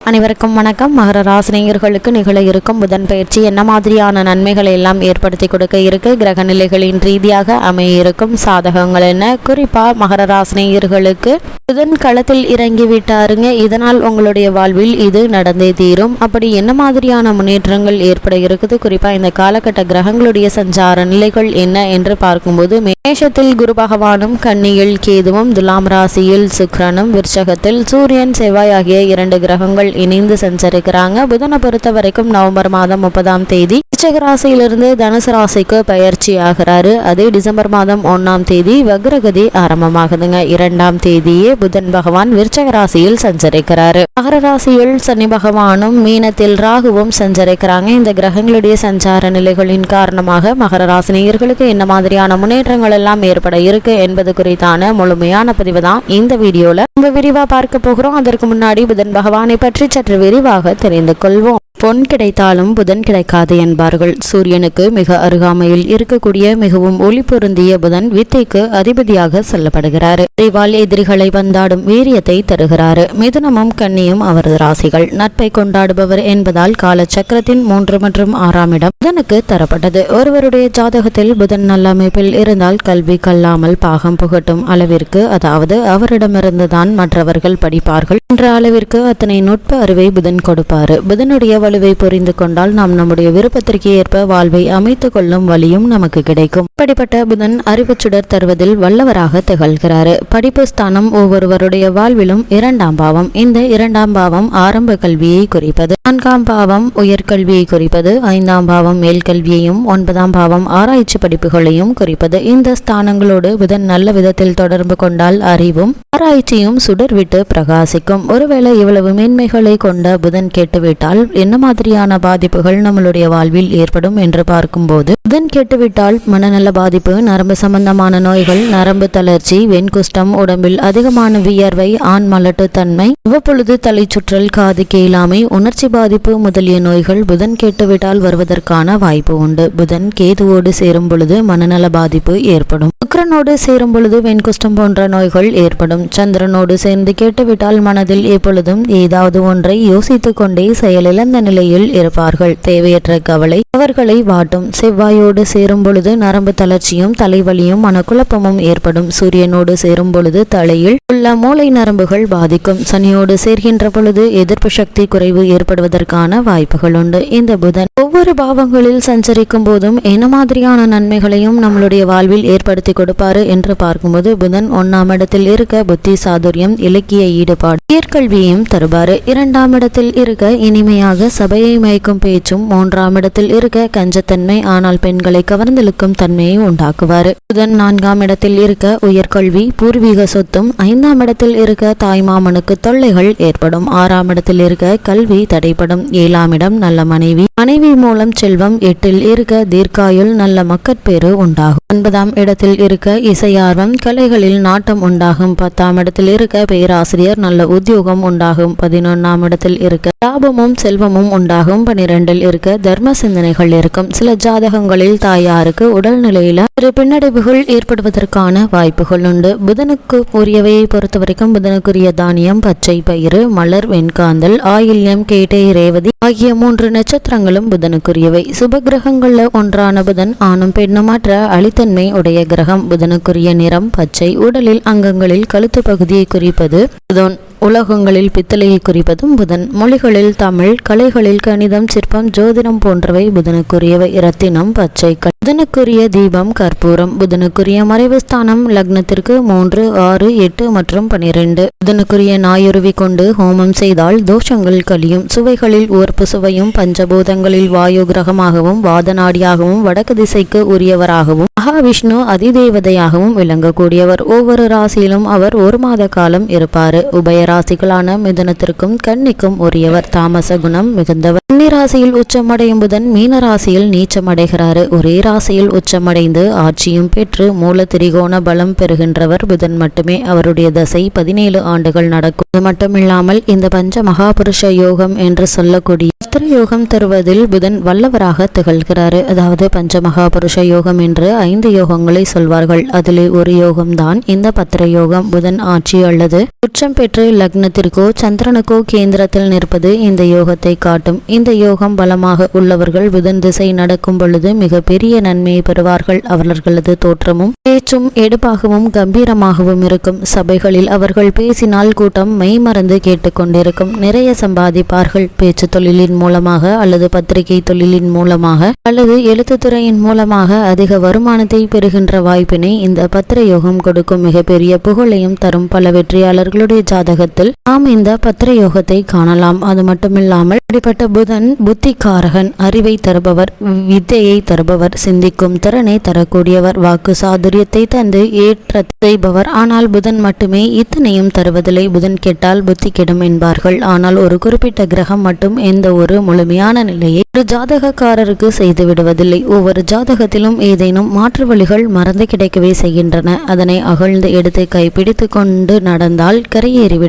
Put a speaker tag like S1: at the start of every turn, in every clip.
S1: அனைவருக்கும் வணக்கம். மகர ராசினியர்களுக்கு நிகழ இருக்கும் புதன் பயிற்சி என்ன மாதிரியான நன்மைகளை எல்லாம் ஏற்படுத்தி கொடுக்க இருக்கு? கிரக நிலைகளின் ரீதியாக அமைய இருக்கும் சாதகங்கள் என்ன? குறிப்பா மகர ராசினியர்களுக்கு புதன் களத்தில் இறங்கி விட்டாருங்க. இதனால் உங்களுடைய வாழ்வில் இது நடந்தே தீரும். அப்படி என்ன மாதிரியான முன்னேற்றங்கள் ஏற்பட இருக்குது? குறிப்பா இந்த காலகட்ட கிரகங்களுடைய சஞ்சார நிலைகள் என்ன என்று பார்க்கும்போது மேஷத்தில் குரு பகவானும் கன்னியில் கேதுவும் துலாம் ராசியில் சுக்ரனும் விருச்சகத்தில் சூரியன் செவ்வாய் ஆகிய இரண்டு கிரகங்கள் இணைந்து சஞ்சரிக்கிறாங்க. புதனை பொறுத்த வரைக்கும் நவம்பர் மாதம் முப்பதாம் தேதி விருச்சக ராசியிலிருந்து தனுசு ராசிக்கு பயிற்சி ஆகிறாரு அதே டிசம்பர் மாதம் ஒன்றாம் தேதி வக்ரகதி ஆரம்பமாகுதுங்க. இரண்டாம் தேதியே புதன் பகவான் விருச்சக ராசியில் சஞ்சரிக்கிறாரு. மகர ராசியில் சனி பகவானும் மீனத்தில் ராகுவும் சஞ்சரிக்கிறாங்க. இந்த கிரகங்களுடைய சஞ்சார நிலைகளின் காரணமாக மகர ராசினியர்களுக்கு என்ன மாதிரியான முன்னேற்றங்கள் எல்லாம் ஏற்பட இருக்கு என்பது குறித்தான முழுமையான பதிவு தான் இந்த வீடியோல. ரொம்ப விரிவா பார்க்க போகிறோம். அதற்கு முன்னாடி புதன் பகவானை பற்றி சற்று விரிவாக தெரிந்து கொள்வோம். பொன் கிடைத்தாலும் புதன் கிடைக்காது என்பார்கள். சூரியனுக்கு மிக அருகாமையில் இருக்கக்கூடிய மிகவும் ஒளி பொருந்திய புதன் வித்தைக்கு அதிபதியாக சொல்லப்படுகிறார். அறிவால் எதிரிகளை வந்தாடும் வீரியத்தை தருகிறார். மிதுனமும் கன்னியும் அவரது ராசிகள். நட்பை கொண்டாடுபவர் என்பதால் கால சக்கரத்தின் மூன்று மற்றும் ஆறாம் இடம் புதனுக்கு தரப்பட்டது. ஒருவருடைய ஜாதகத்தில் புதன் நல்ல அமைப்பில் இருந்தால் கல்வி கல்லாமல் பாகம் புகட்டும் அளவிற்கு அதாவது அவரிடமிருந்துதான் மற்றவர்கள் படிப்பார்கள். என்ற அளவிற்கு அத்தனை நுட்ப அறிவை புதன் கொடுப்பாரு. புதனுடைய வலுவை புரிந்து கொண்டால் நாம் நம்முடைய விருப்பத்திற்கு ஏற்ப வாழ்வை அமைத்துக் கொள்ளும் வழியும் நமக்கு கிடைக்கும். இப்படிப்பட்ட புதன் அறிவுச்சுடர் தருவதில் வல்லவராக திகழ்கிறாரு. படிப்பு ஸ்தானம் ஒவ்வொருவருடைய வாழ்விலும் இரண்டாம் பாவம். இந்த இரண்டாம் பாவம் ஆரம்ப கல்வியை குறிப்பது. நான்காம் பாவம் உயர்கல்வியை குறிப்பது. ஐந்தாம் பாவம் மேல்கல்வியையும் ஒன்பதாம் பாவம் ஆராய்ச்சி படிப்புகளையும் குறிப்பது. இந்த ஸ்தானங்களோடு புதன் நல்ல விதத்தில் தொடர்பு கொண்டால் அறிவும் ஆராய்ச்சியும் சுடர் விட்டு பிரகாசிக்கும். ஒருவேளை இவ்வளவு மேன்மைகளை கொண்ட புதன் கேட்டுவிட்டால் என்ன மாதிரியான பாதிப்புகள் நம்மளுடைய வாழ்வில் ஏற்படும் என்று பார்க்கும்போது புதன் கேட்டுவிட்டால் மனநல பாதிப்பு நரம்பு சம்பந்தமான நோய்கள் நரம்பு தளர்ச்சி வெண்குஷ்டம் உடம்பில் அதிகமான வியர்வை ஆண் மலட்டுத்தன்மை அவ்வப்பொழுது தலை சுற்றல் காது கேளாமை உணர்ச்சி பாதிப்பு முதலிய நோய்கள் புதன் கேட்டுவிட்டால் வருவதற்கான வாய்ப்பு உண்டு. புதன் கேதுவோடு சேரும் பொழுது மனநல பாதிப்பு ஏற்படும். சுக்கரனோடு சேரும் பொழுது வெண்குஷ்டம் போன்ற நோய்கள் ஏற்படும். சந்திரனோடு சேர்ந்து கேட்டுவிட்டால் மனதில் எப்பொழுதும் ஏதாவது ஒன்றை யோசித்துக் கொண்டே செயலிழந்த நிலையில் இருப்பார்கள். தேவையற்ற கவலை அவர்களை வாட்டும். செவ்வாயோடு சேரும் பொழுது நரம்பு தளர்ச்சியும் தலைவலியும் மனக்குழப்பமும் ஏற்படும். சூரியனோடு சேரும் பொழுது தலையில் உள்ள மூளை நரம்புகள் பாதிக்கும். சனியோடு சேர்கின்ற பொழுது எதிர்ப்பு சக்தி குறைவு ஏற்படுவதற்கான வாய்ப்புகள் உண்டு. இந்த புதன் ஒவ்வொரு பாவங்களில் சஞ்சரிக்கும் போதும் என்ன மாதிரியான நன்மைகளையும் நம்மளுடைய வாழ்வில் ஏற்படுத்தி கொடுப்பாரு என்று பார்க்கும்போது புதன் ஒன்னாம் இடத்தில் இருக்க புத்தி சாதுரியம் இலக்கிய ஈடுபாடு உயர்கல்வியையும் தருவாரு இரண்டாம் இடத்தில் இருக்க இனிமையாக சபையை மயக்கும் பேச்சும் மூன்றாம் இடத்தில் இருக்க கஞ்சத்தன்மை ஆனால் பெண்களை கவர்ந்தெழுக்கும் தன்மையை உண்டாக்குவார் புதன் நான்காம் இடத்தில் இருக்க உயர்கல்வி பூர்வீக சொத்தும் ஐந்தாம் இடத்தில் இருக்க தாய்மாமனுக்கு தொல்லைகள் ஏற்படும். ஆறாம் இடத்தில் இருக்க கல்வி தடைப்படும் ஏழாம் இடம் நல்ல மனைவி மனைவி மூலம் செல்வம் எட்டில் இருக்க தீர்க்காயுள் நல்ல மக்கட்பேறு உண்டாகும். ஒன்பதாம் இடத்தில் இருக்க இசையார்வம் கலைகளில் நாட்டம் உண்டாகும். பத்தாம் இடத்தில் இருக்க பேராசிரியர் நல்ல உத்தியோகம் உண்டாகும். பதினொன்னாம் இடத்தில் இருக்க லாபமும் செல்வமும் உண்டாகும். பனிரெண்டில் இருக்க தர்ம சிந்தனைகள் இருக்கும். சில ஜாதகங்களில் தாயாருக்கு உடல்நிலையில ஒரு பின்னடைவுகள் ஏற்படுவதற்கான வாய்ப்புகள் உண்டு. புதனுக்கு உரியவையை பொறுத்த வரைக்கும் புதனுக்குரிய தானியம் பச்சை பயிறு மலர் வெண்காந்தல் ஆயில்யம் கேட்டை ரேவதி ஆகிய மூன்று நட்சத்திரங்களும் புதனுக்குரியவை. சுப கிரகங்களில் ஒன்றான புதன் ஆணும் பெண்ணுமாற்ற அழித்தன்மை உடைய கிரகம். புதனுக்குரிய நிறம் பச்சை. உடலில் அங்கங்களில் கழுத்து பகுதியை குறிப்பது புதன். உலகங்களில் பித்தளையை குறிப்பதும் புதன். மொழிகளில் தமிழ் கலைகளில் கணிதம் சிற்பம் ஜோதிடம் போன்றவை புதனுக்குரியவை. இரத்தினம் பச்சை புதனுக்குரிய தீபம் கற்பூரம். புதனுக்குரிய மறைவு ஸ்தானம் லக்னத்திற்கு மூன்று ஆறு எட்டு மற்றும் பனிரெண்டு. புதனுக்குரிய நாயுருவி கொண்டு ஹோமம் செய்தால் தோஷங்கள் கழியும். சுவைகளில் ஓர்ப்பு சுவையும் பஞ்சபூதங்களில் வாயு கிரகமாகவும் வாதநாடியாகவும் வடக்கு திசைக்கு உரியவராகவும் மகாவிஷ்ணு அதிதேவதையாகவும் விளங்கக்கூடியவர். ஒவ்வொரு ராசியிலும் அவர் ஒரு மாத காலம் இருப்பார். உபய ராசிகளான மிதுனத்திற்கும் கன்னிக்கும் உரியவர் தாமச குணம் மிகுந்தவர். ராசியில் உச்சமடையும் புதன் மீன ராசியில் நீச்சமடைகிறாரு. ஒரே ராசியில் உச்சமடைந்து ஆட்சியும் பெற்று மூல திரிகோண பலம் பெறுகின்றவர் புதன் மட்டுமே. அவருடைய தசை பதினேழு ஆண்டுகள் நடக்கும். அது மட்டுமில்லாமல் இந்த பஞ்ச மகாபுருஷ யோகம் என்று சொல்லக்கூடிய பத்திர யோகம் தருவதில் புதன் வல்லவராக திகழ்கிறாரு. அதாவது பஞ்ச மகாபுருஷ யோகம் என்று ஐந்து யோகங்களை சொல்வார்கள். அதிலே ஒரு யோகம்தான் இந்த பத்திர யோகம். புதன் ஆட்சி அல்லது உச்சம் பெற்று லக்னத்திற்கோ சந்திரனுக்கோ கேந்திரத்தில் நிற்பது இந்த யோகத்தை காட்டும். இந்த யோகம் பலமாக உள்ளவர்கள் புதன் திசை நடக்கும் பொழுது மிக பெரிய நன்மையை பெறுவார்கள். அவர்களது தோற்றமும் பேச்சும் எடுப்பாகவும் கம்பீரமாகவும் இருக்கும். சபைகளில் அவர்கள் பேசினால் கூட்டம் மெய்மறந்து கேட்டுக்கொண்டிருக்கும் நிறைய சம்பாதிப்பார்கள். பேச்சு தொழிலின் மூலமாக அல்லது பத்திரிகை தொழிலின் மூலமாக அல்லது எழுத்துத்துறையின் மூலமாக அதிக வருமானத்தை பெறுகின்ற வாய்ப்பினை இந்த பத்திர யோகம் கொடுக்கும். மிகப்பெரிய புகழையும் தரும் பல வெற்றியாளர்களுடைய ஜாதக யோகத்தில் நாம் இந்த பத்திர யோகத்தை காணலாம். அது மட்டுமில்லாமல் இப்படிப்பட்ட புதன் புத்திகாரகன் அறிவை தருபவர் வித்தையை தருபவர் சிந்திக்கும் திறனை தரக்கூடியவர் வாக்கு சாதுரியத்தை தந்து ஏற்ற செய்பவர். ஆனால் புதன் மட்டுமே இத்தனையும் தருவதில்லை. புதன் கெட்டால் புத்தி கெடும் என்பார்கள். ஆனால் ஒரு குறிப்பிட்ட கிரகம் மட்டும் எந்த ஒரு முழுமையான நிலையை ஒரு ஜாதகக்காரருக்கு செய்து விடுவதில்லை. ஒவ்வொரு ஜாதகத்திலும் ஏதேனும் மாற்று வழிகள் மறந்து கிடைக்கவே செய்கின்றன. அதனை அகழ்ந்து எடுத்து கைப்பிடித்து கொண்டு நடந்தால்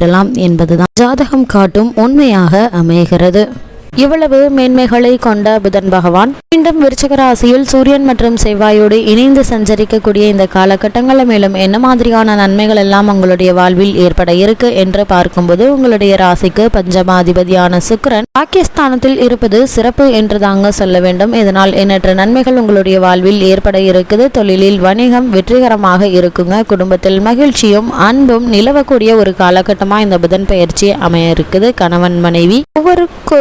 S1: கரையேறிவிடலாம் என்பதுதான் ஜாதகம் காட்டும் உண்மையாக அமைகிறது. இவ்வளவு மேன்மைகளை கொண்ட புதன் பகவான் மீண்டும் விருச்சக ராசியில் சூரியன் மற்றும் செவ்வாயோடு இணைந்து சஞ்சரிக்கக்கூடிய இந்த காலகட்டங்களில் மேலும் என்ன மாதிரியான நன்மைகள் எல்லாம் உங்களுடைய வாழ்வில் ஏற்பட இருக்கு என்று பார்க்கும்போது உங்களுடைய ராசிக்கு பஞ்சமாதிபதியான சுக்கரன் பாகிஸ்தானத்தில் இருப்பது சிறப்பு என்று தாங்க சொல்ல வேண்டும். இதனால் எண்ணற்ற நன்மைகள் உங்களுடைய வாழ்வில் ஏற்பட இருக்குது. தொழிலில் வணிகம் வெற்றிகரமாக இருக்குங்க. குடும்பத்தில் மகிழ்ச்சியும் அன்பும் நிலவக்கூடிய ஒரு காலகட்டமா இந்த புதன் பயிற்சி அமைய இருக்குது. கணவன் மனைவி ஒவ்வொருக்கு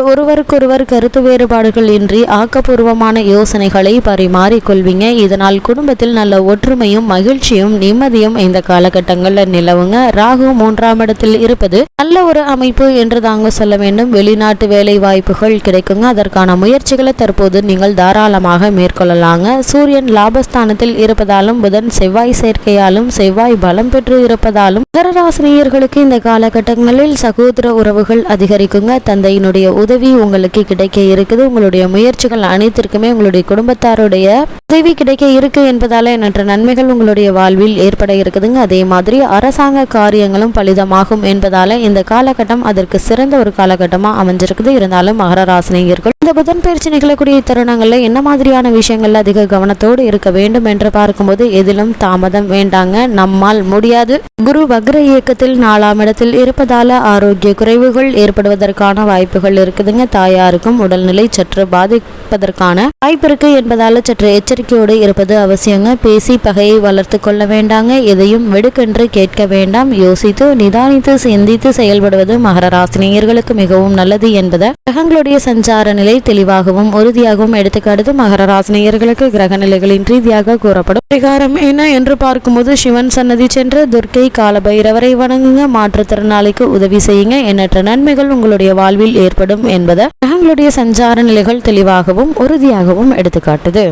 S1: ஒருவருக்கொருவர் கருத்து வேறுபாடுகள் இன்றி ஆக்கப்பூர்வமான யோசனைகளை பரிமாறிக்கொள்வீங்க இதனால் குடும்பத்தில் நல்ல ஒற்றுமையும் மகிழ்ச்சியும் நிம்மதியும் இந்த காலகட்டங்களில் நிலவுங்க. ராகு மூன்றாம் இடத்தில் இருப்பது நல்ல ஒரு அமைப்பு என்று தாங்க சொல்ல வேண்டும். வெளிநாட்டு வேலை வாய்ப்புகள் கிடைக்குங்க. அதற்கான முயற்சிகளை தற்போது நீங்கள் தாராளமாக மேற்கொள்ளலாங்க. சூரியன் லாபஸ்தானத்தில் இருப்பதாலும் புதன் செவ்வாய் சேர்க்கையாலும் செவ்வாய் பலம் பெற்று இருப்பதாலும் மகராசினியர்களுக்கு இந்த காலகட்டங்களில் சகோதர உறவுகள் அதிகரிக்குங்க. தந்தையினுடைய உதவி உங்கள் உங்களுக்கு கிடைக்க இருக்குது. உங்களுடைய முயற்சிகள் அனைத்திற்குமே உங்களுடைய குடும்பத்தாருடைய உதவி கிடைக்க இருக்கு என்பதால எண்ணற்ற நன்மைகள் உங்களுடைய வாழ்வில் ஏற்பட இருக்குதுங்க. அதே மாதிரி அரசாங்க காரியங்களும் பலிதமாகும் என்பதால இந்த காலகட்டம் அதற்கு சிறந்த ஒரு காலகட்டமா அமைஞ்சிருக்குது. இருந்தாலும் மகர ராசினியர்கள் இந்த புதன் பயிற்சி நிகழக்கூடிய தருணங்கள்ல என்ன மாதிரியான விஷயங்கள்ல அதிக கவனத்தோடு இருக்க வேண்டும் என்று பார்க்கும்போது எதிலும் தாமதம் வேண்டாங்க. நம்மால் முடியாது. குரு வக்ர இயக்கத்தில் நாலாம் இடத்தில் இருப்பதால ஆரோக்கிய குறைவுகள் ஏற்படுவதற்கான வாய்ப்புகள் இருக்குதுங்க. தாயாருக்கும் உடல்நிலை சற்று பாதிப்பதற்கான வாய்ப்பு இருக்கு என்பதால சற்று எச்சரிக்கையோடு இருப்பது அவசியங்க. பேசி பகையை வளர்த்து கொள்ள வேண்டாங்க. எதையும் வெடுக்கென்று கேட்க வேண்டாம். யோசித்து நிதானித்து சிந்தித்து செயல்படுவது மகர ராசினியர்களுக்கு மிகவும் நல்லது என்பதை. கிரகங்களுடைய சஞ்சார நிலை தெளிவாகவும் உறுதியாகவும் எடுத்துக்காட்டுது மகர ராசினியர்களுக்கு கிரக நிலைகளின் ரீதியாக கூறப்படும் பரிகாரம் என்ன என்று பார்க்கும்போது சிவன் சன்னதி சென்று துர்க்கை காலபைரவரை வணங்குங்க. மாற்றுத்திறனாளிக்கு உதவி செய்யுங்க. எண்ணற்ற நன்மைகள் உங்களுடைய வாழ்வில் ஏற்படும் என்பதை. கிரகங்களுடைய சஞ்சார நிலைகள் தெளிவாகவும் உறுதியாகவும் எடுத்துக்காட்டுது.